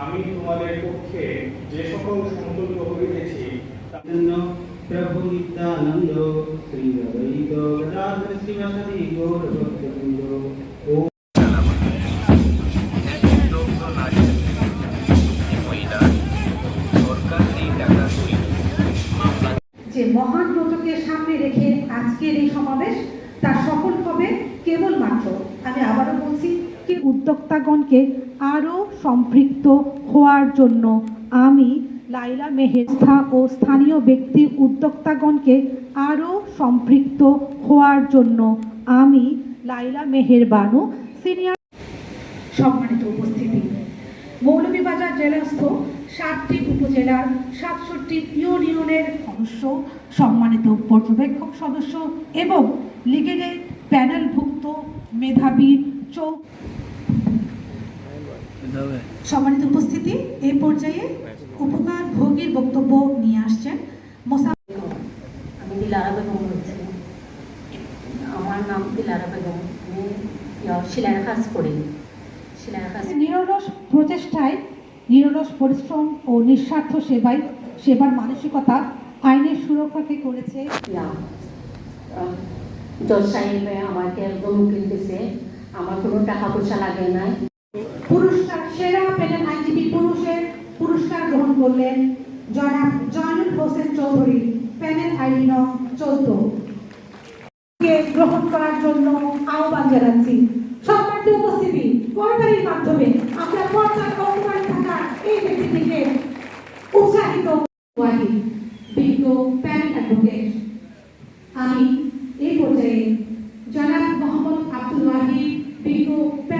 আমি তোমাদের পক্ষে যে সকল সংকল্প করিতেছি জন্য প্রভু নিত্যানন্দ শ্রী অদ্বৈত গদাধর শিবাসাদি গৌর ভক্তবৃন্দ ও যে মহান ব্রতকে সামনে রেখে আজকের এই সমাবেশ তা সফল হবে কেবলমাত্র আমি আবারও বলছি উদ্যোক্তাগণকে আরও সম্পৃক্ত হওয়ার জন্য আমি লাইলা মেহেরস্থা ও স্থানীয় ব্যক্তি উদ্যোক্তাগণকে আরও সম্পৃক্ত হওয়ার জন্য আমি লাইলা মেহের বানু সিনিয়র সম্মানিত উপস্থিতি। মৌলভীবাজার জেলাস্থ সাতটি উপজেলার সাতষট্টি ইউনিয়নের সদস্য সম্মানিত পর্যবেক্ষক সদস্য এবং লিগের প্যানেলভুক্ত মেধাবী চৌ সম্মানিত উপস্থিতি এই পর্যায়ে উপকার ভোগীর বক্তব্য নিয়ে আসছেন মোসা আমি দিলারা বেগম বলছি। আমার নাম দিলারা বেগম। আমি সেলাইয়ের কাজ করি। কাজ নিরলস প্রচেষ্টায় নিরলস পরিশ্রম ও নিঃস্বার্থ সেবায় সেবার মানসিকতা আইনের সুরক্ষাকে করেছে। জজ সাহেবে আমাকে একদম উকিল দিছে। আমার কোনো টাকা পয়সা লাগে নাই। পুরস্কার সেরা গ্রহণ করলেন। জনাব জয়নুল হোসেন চৌধুরী, প্যানেল আইডি নং চৌদ্দ। গ্রহণ করার জন্য আহ্বান জানাচ্ছি। সম্মানিত উপস্থিতি করতালির মাধ্যমে আমরা পর্যায় অপমানে থাকা এই ব্যক্তিটিকে উৎসাহিত বিজ্ঞ প্যানেল অ্যাডভোকেট। আমি এই পর্যায়ে জনাব মোহাম্মদ আব্দুল ওয়াহিদ বিজ্ঞ প্যানেল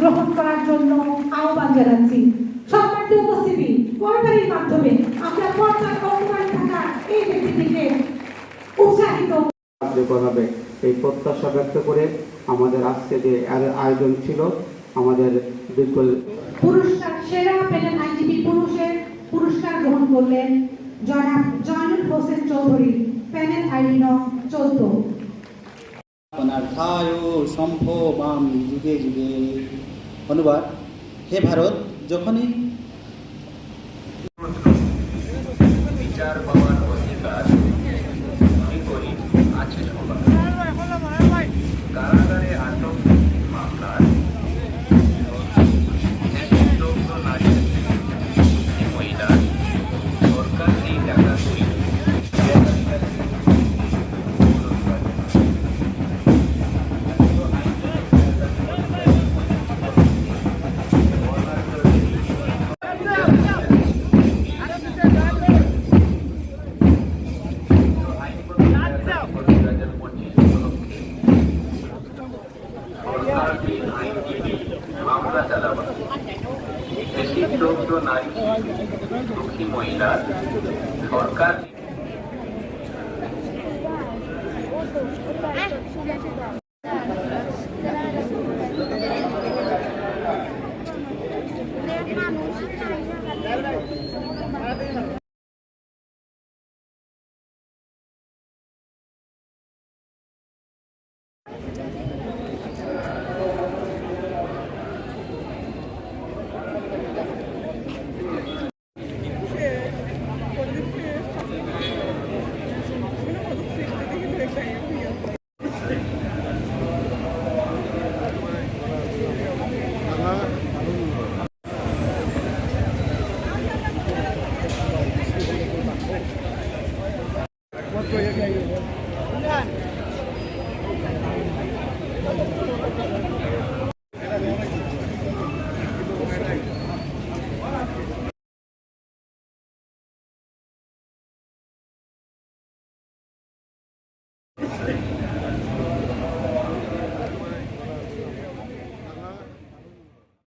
গ্রহণ করার জন্য আহ্বান জানাচ্ছি। সম্মানিত উপস্থিতি করতালির মাধ্যমে আমরা পর্যায় অপমানে থাকা এই ব্যক্তিটিকে উৎসাহিত হবে এই প্রত্যাশা ব্যক্ত করে আমাদের আজকে যে আয়োজন ছিল আমাদের পুরস্কার সেরা পেলেন আইনজীবী পুরুষের পুরস্কার গ্রহণ করলেন জনাব জয়নুল হোসেন চৌধুরী প্যানেল আইডি নং চৌদ্দ। অনার্থায় সম্ভবাম যুগে যুগে। অনুবাদ হে ভারত যখনই বিতর্ক নারী দুঃখী মহিলা সরকার। মানুষ